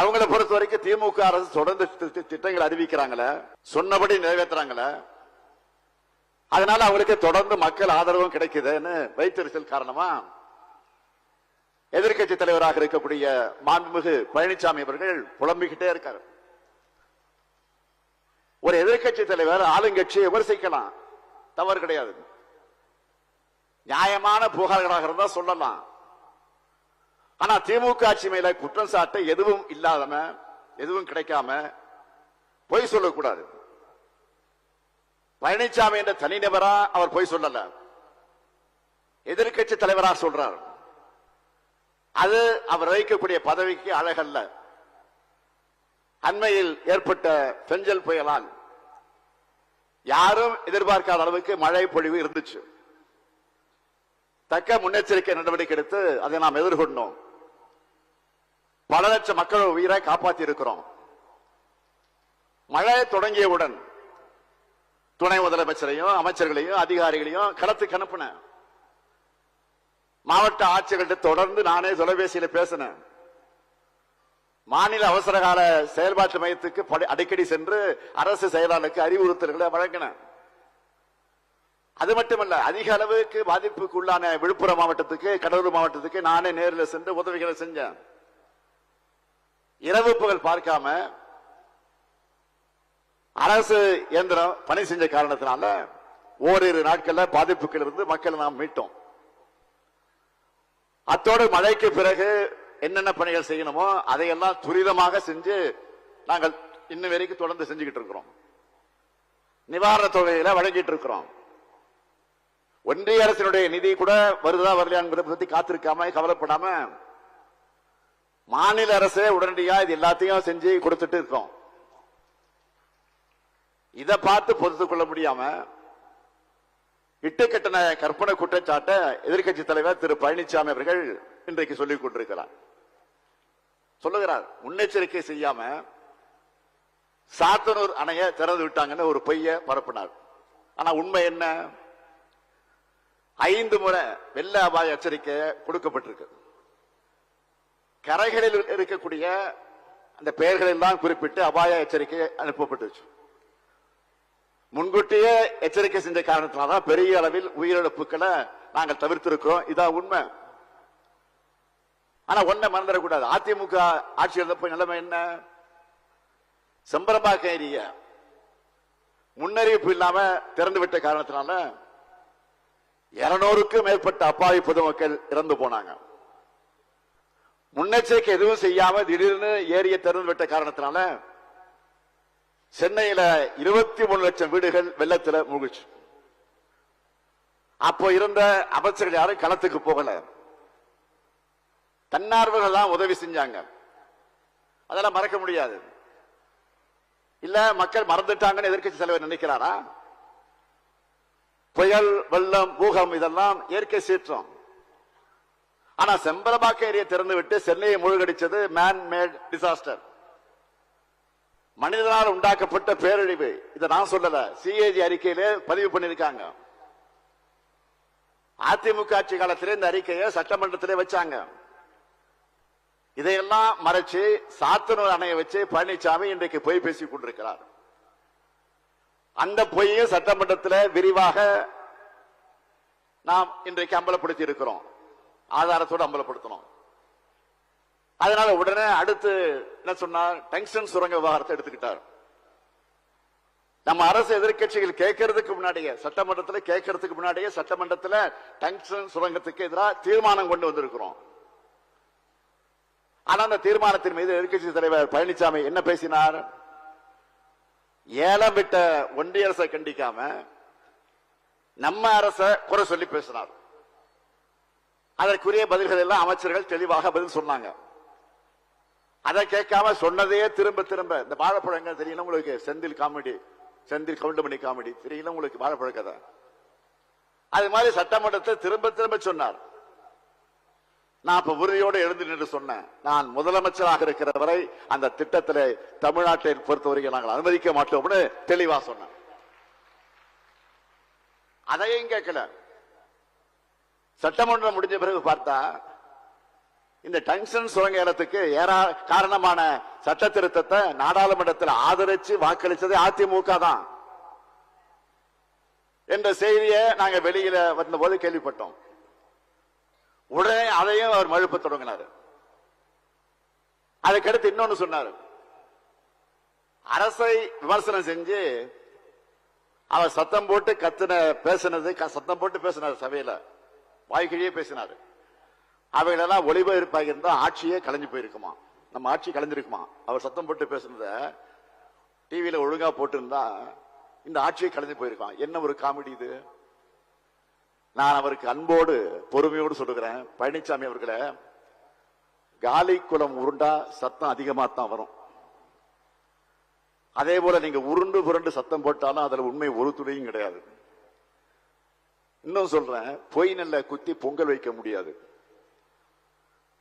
அவங்கள பொறுத்த வரைக்கும் திமுக அரசு தொடர்ந்து திட்டங்கள் அறிவிக்கிறாங்கள. சொன்னபடி நிறைவேற்றுறாங்கள அதனால அவங்களுக்கு தொடர்ந்து மக்கள் ஆதரவும் கிடைக்குதுன்னு வைத்தறிச்சல் காரணமா எதிர்க்கட்சி தலைவராக இருக்கக்கூடிய மாண்புமிகு பழனிசாமி அவர்கள் புலம்பிக்கிட்டே இருக்காரு. ஒரு எதிர்க்கட்சி தலைவர் ஆளுங்கட்சியை விமர்சிக்கலாம். தவறு கிடையாது. நியாயமான புகார்களாக இருந்தா சொல்லலாம். ஆனா திமுக ஆட்சி மேல குற்றம் சாட்ட எதுவும் இல்லாதம எதுவும் கிடைக்காம பொய் சொல்லக்கூடாது. பழனிசாமி என்ற தனிநபரா அவர் பொய் சொல்லல. எதிர்க்கட்சி தலைவரா சொல்றார். அது அவர் வகிக்கக்கூடிய பதவிக்கு அழகல்ல. அண்மையில் ஏற்பட்ட பெஞ்சல் புயலால் யாரும் எதிர்பார்க்காத அளவுக்கு மழை பொழிவு இருந்துச்சு. தக்க முன்னெச்சரிக்கை நடவடிக்கை எடுத்து அதை நாம் எதிர்கொண்டோம். பல லட்சம் மக்கள் உயிரை காப்பாற்றி இருக்கிறோம் மழை தொடங்கியவுடன் துணை முதலமைச்சரையும் அமைச்சர்களையும் அதிகாரிகளையும் களத்துக்கு அனுப்புனேன். மாவட்ட ஆட்சியர்கள்ட்ட தொடர்ந்து நானே தொலைபேசியில பேசினேன். மாநில அவசரகால செயல்பாட்டு மையத்துக்கு அடிக்கடி சென்று அரசு செயலாளருக்கு அறிவுறுத்தல்களை வழங்கினேன். அது மட்டுமல்ல அதிக அளவுக்கு பாதிப்புக்கு உள்ளான விழுப்புரம் மாவட்டத்துக்கு கடலூர் மாவட்டத்துக்கு நானே நேரில் சென்று உதவிகளை செஞ்சேன். இரவு பகல் பார்க்காம அரசு இயந்திரம் பணி செஞ்ச காரணத்தினால ஓரிரு நாட்கள்ல பாதிப்புகள் இருந்து மக்களை நாம் மீட்டோம். அத்தோடு மழைக்கு பிறகு என்னென்ன பணிகள் செய்யணுமோ அதையெல்லாம் துரிதமாக செஞ்சு நாங்கள் இன்ன வரைக்கும் தொடர்ந்து செஞ்சுக்கிட்டு இருக்கிறோம். நிவாரண தொகையில வழங்கிட்டு இருக்கிறோம். ஒன்றிய அரசினுடைய நிதி கூட வருதா வரலையா என்பதை பத்தி காத்திருக்காம கவலைப்படாம மாநில அரசே உடனடியா இது எல்லாத்தையும் செஞ்சு கொடுத்துட்டு இருக்கோம். இதை பார்த்து பொறுத்து கொள்ள முடியாம இட்டுக்கட்டின கற்பனை குற்றச்சாட்டை எதிர்க்கட்சி தலைவர் திரு பழனிசாமி அவர்கள் இன்றைக்கு சொல்லிக் கொண்டிருக்கிறார். சொல்லுகிறார் முன்னெச்சரிக்கை செய்யாம சாத்தனூர் அணைய திறந்து விட்டாங்கன்னு ஒரு பொய்ய பரப்பினார். ஆனா உண்மை என்ன? ஐந்து முறை வெள்ள அபாய எச்சரிக்கை கொடுக்கப்பட்டிருக்கு. கரைகளில் இருக்கக்கூடிய அந்த பெயர்களில் தான் குறிப்பிட்டு அபாய எச்சரிக்கை அனுப்பப்பட்டுச்சு. முன்கூட்டியே எச்சரிக்கை செஞ்ச காரணத்தினால்தான் பெரிய அளவில் உயிரிழப்புகளை நாங்கள் தவிர்த்திருக்கிறோம். இதான் உண்மை. ஆனா ஒன்ன மறந்துடக்கூடாது. அதிமுக ஆட்சி இருந்தப்ப நிலைமை என்ன? செம்பரம்பாக்க ஏரிய முன்னறிவிப்பு இல்லாம திறந்து விட்ட காரணத்தினால இருநூறுக்கும் மேற்பட்ட அப்பாவி பொதுமக்கள் இறந்து போனாங்க. முன்னெச்சரிக்கை எதுவும் செய்யாம திடீர்னு ஏரிய திறந்து விட்ட காரணத்தினால சென்னையில இருபத்தி மூணு லட்சம் வீடுகள் வெள்ளத்துல மூழ்கிச்சு அப்போ இருந்த அமைச்சர்கள் யாரும் களத்துக்கு போகல. தன்னார்வர்கள் தான் உதவி செஞ்சாங்க. அதெல்லாம் மறக்க முடியாது. இல்ல மக்கள் மறந்துட்டாங்கன்னு எதிர்க்கட்சி தலைவர் நினைக்கிறாரா? புயல் வெள்ளம் பூகம் இதெல்லாம் இயற்கை சீற்றம். ஆனா செம்பரபாக்க ஏரியை திறந்து விட்டு சென்னையை மூழ்கடிச்சது மேன் மேட் டிசாஸ்டர் மனிதனால் உண்டாக்கப்பட்ட பேரழிவு. இதை நான் சொல்லல. சிஏஜி அறிக்கையிலே பதிவு பண்ணிருக்காங்க அதிமுக ஆட்சி காலத்திலே இந்த அறிக்கையை சட்டமன்றத்திலே வச்சாங்க. இதையெல்லாம் மறைச்சு சாத்தனூர் அணையை வச்சு பழனிசாமி இன்றைக்கு பொய் பேசிக் கொண்டிருக்கிறார். அந்த பொய்யும் சட்டமன்றத்தில் விரிவாக நாம் இன்றைக்கு அம்பலப்படுத்தி இருக்கிறோம் ஆதாரத்தோடு அம்பலப்படுத்தணும். அதனால உடனே அடுத்து என்ன சொன்னார்? டங்ஸ்டன் சுரங்க விவகாரத்தை எடுத்துக்கிட்டார். நம்ம அரசு எதிர்க்கட்சிகள் கேட்கறதுக்கு முன்னாடியே சட்டமன்றத்தில் கேட்கறதுக்கு முன்னாடியே சட்டமன்றத்தில் டங்ஸ்டன் சுரங்கத்துக்கு எதிராக தீர்மானம் கொண்டு வந்திருக்கிறோம். ஆனா அந்த தீர்மானத்தின் மீது எதிர்கட்சி தலைவர் பழனிசாமி என்ன பேசினார்? ஏலம் விட்ட ஒன்றிய அரசை கண்டிக்காம நம்ம அரச குறை சொல்லி பேசினார். அதற்குரிய பதில்கள் எல்லாம் அமைச்சர்கள் தெளிவாக பதில் சொன்னாங்க. அதை கேட்காம சொன்னதையே திரும்ப திரும்ப இந்த வாழைப்பழங்கள் தெரியல உங்களுக்கு? செந்தில் காமெடி செந்தில் கவுண்டமணி காமெடி தெரியல உங்களுக்கு வாழைப்பழ கதை? அது மாதிரி சட்டமன்றத்தை திரும்ப திரும்ப சொன்னார். நான் இப்ப உறுதியோடு எழுந்து நின்று சொன்னேன். நான் முதலமைச்சராக இருக்கிற வரை அந்த திட்டத்தில் தமிழ்நாட்டை பொறுத்தவரைக்கும் நாங்கள் அனுமதிக்க மாட்டோம்னு தெளிவா சொன்னேன். அதையும் கேட்கல. சட்டமன்றம் முடிஞ்ச பிறகு பார்த்தா இந்த டங்ஷன் சுரங்க ஏலத்துக்கு ஏறா காரணமான சட்ட திருத்தத்தை நாடாளுமன்றத்தில் ஆதரிச்சு வாக்களிச்சது அதிமுக தான். என்ற செய்தியை நாங்க வெளியில வந்தபோது கேள்விப்பட்டோம். உடனே அதையும் அவர் மழுப்ப தொடங்கினார். அதுக்கடுத்து இன்னொன்னு சொன்னார். அரசை விமர்சனம் செஞ்சு அவர் சத்தம் போட்டு கத்துன பேசினது க- சத்தம் போட்டு பேசினார் சபையில. வாய்க்கிழியே பேசினாரு. அவைகளெல்லாம் ஒளிபரப்பாக இருந்தா ஆட்சியே கலைஞ்சு போயிருக்குமா? நம்ம ஆட்சி கலைஞ்சிருக்குமா? அவர் சத்தம் போட்டு பேசுனத டிவியில ஒழுங்கா போட்டிருந்தா இந்த ஆட்சியே கலைஞ்சு போயிருக்கான் என்ன ஒரு காமெடி இது? நான் அவருக்கு அன்போடு பொறுமையோடு சொல்லுகிறேன். பழனிசாமி அவர்களை காலி குளம் உருண்டா சத்தம் அதிகமா தான் வரும். அதே போல நீங்க உருண்டு புரண்டு சத்தம் போட்டாலும் அதுல உண்மை ஒரு துளியும் கிடையாது. இன்னும் சொல்றேன் பொய் நெல்ல குத்தி பொங்கல் வைக்க முடியாது.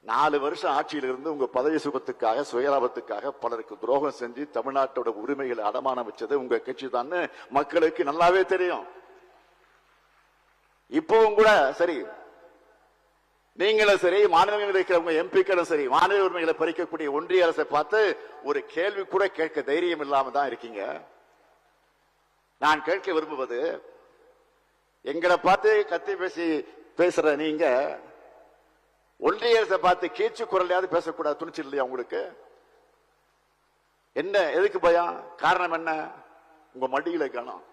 நாலு வருஷம் ஆட்சியில் இருந்து உங்க பதவி சுகத்துக்காக சுயலாபத்துக்காக பலருக்கு துரோகம் செஞ்சு தமிழ்நாட்டோட உரிமைகளை அடமானம் வச்சது உங்க கட்சி தான். மக்களுக்கு நல்லாவே தெரியும். இப்பவும் கூட சரி நீங்களும் சரி மாநிலங்களில் இருக்கிறவங்க எம்பிக்களும் சரி மாநில உரிமைகளை பறிக்கக்கூடிய ஒன்றிய அரசை பார்த்து ஒரு கேள்வி கூட கேட்க தைரியம் இல்லாம தான் இருக்கீங்க. நான் கேட்க விரும்புவது எங்களை பார்த்து கத்தி பேசி பேசுற நீங்க ஒன்றிய பார்த்து கீச்சு குரலையாவது பேசக்கூடாது துணிச்சல் இல்லையா உங்களுக்கு? என்ன எதுக்கு பயம்? காரணம் என்ன? உங்க மடியில கணம்